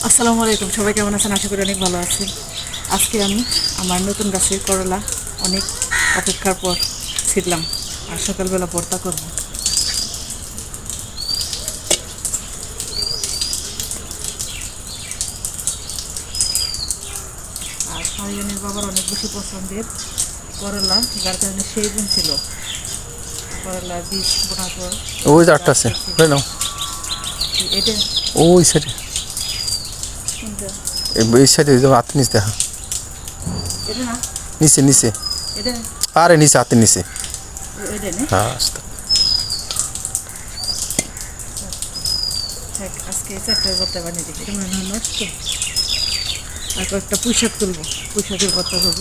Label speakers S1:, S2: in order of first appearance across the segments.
S1: আসসালামু আলাইকুম সবাই কেমন আছেন? আশা করি অনেক ভালো আছেন আজকে আমি আমার নতুন গাছের করলা অনেক অপেক্ষার পর ছিটলাম আর সকালবেলা ভর্তা করব। আর ফারিয়ানের বাবার অনেক বেশি পছন্দের করলা যার কারণে সেই দিন ছিল। করলা বীজ বোনার পর
S2: ওই আছে
S1: এটা
S2: ওই
S1: কোনটা?
S2: এই সাইডে হাতে নিচে দেখা। নিচে নিচে। আরে নিচে হাতে নিচে। হ্যাঁ
S1: আজকে চারটার ভর্তা বানিয়ে নষ্ট আর কয়েকটা পুঁইশাক তুলবো। পুঁইশাকের ভর্তা করব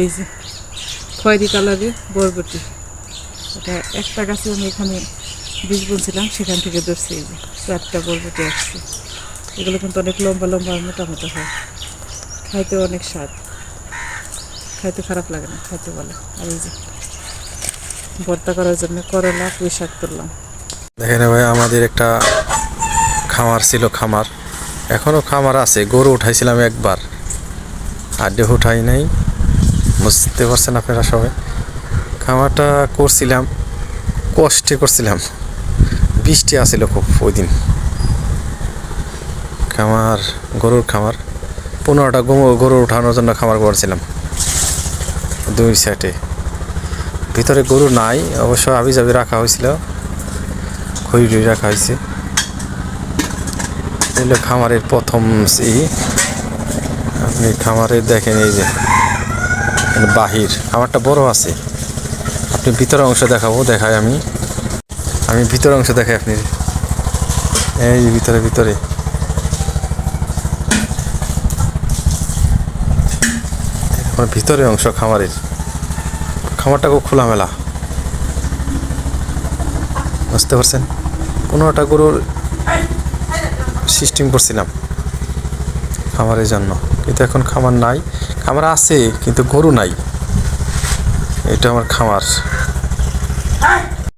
S1: এই যে, খয়েরি কালারের বরবটি। এটা একটা গাছে আমি এখানে বীজ বুনছিলাম, সেখান থেকে ধরছি এই যে চারটা বরবটি আসছে। এগুলো কিন্তু অনেক লম্বা লম্বা মোটা মোটা হয়। খাইতে অনেক স্বাদ। খাইতে খারাপ লাগে না, খাইতে ভালো আর এই যে ভর্তা করার জন্য করলা, পুঁই শাক তুললাম।
S2: দেখেন ভাই, আমাদের একটা খামার ছিল খামার। এখনও খামার আছে, গরু উঠাইছিলাম একবার। আর দেহ উঠাই নাই। বুঝতে পারছেন আপনারা সবাই? খামারটা করছিলাম, কষ্টে করছিলাম। বৃষ্টি আসছিল খুব ওই দিন। খামার, গরুর খামার। পনেরোটা গরু- উঠানোর জন্য খামার করছিলাম। দুই সাইডে ভিতরে গরু নাই, অবশ্য আবি জাবি রাখা হয়েছিল। খড়ি রাখা হয়েছে। এগুলো খামারের প্রথম ই। আপনি খামারে দেখেন এই যে বাহির। খামারটা বড় আছে। আপনি ভিতরের অংশ দেখাবো, দেখাই আমি। আমি ভিতরের অংশ দেখাই আপনি। এই ভিতরে ভিতরে। আমার ভিতরে অংশ খামারের। খামারটা খুব খোলামেলা। বুঝতে পারছেন? পনেরোটা গরুর সিস্টেম করছিলাম খামারের জন্য। কিন্তু এখন খামার নাই। খামার আছে, কিন্তু গরু নাই। এটা আমার খামার।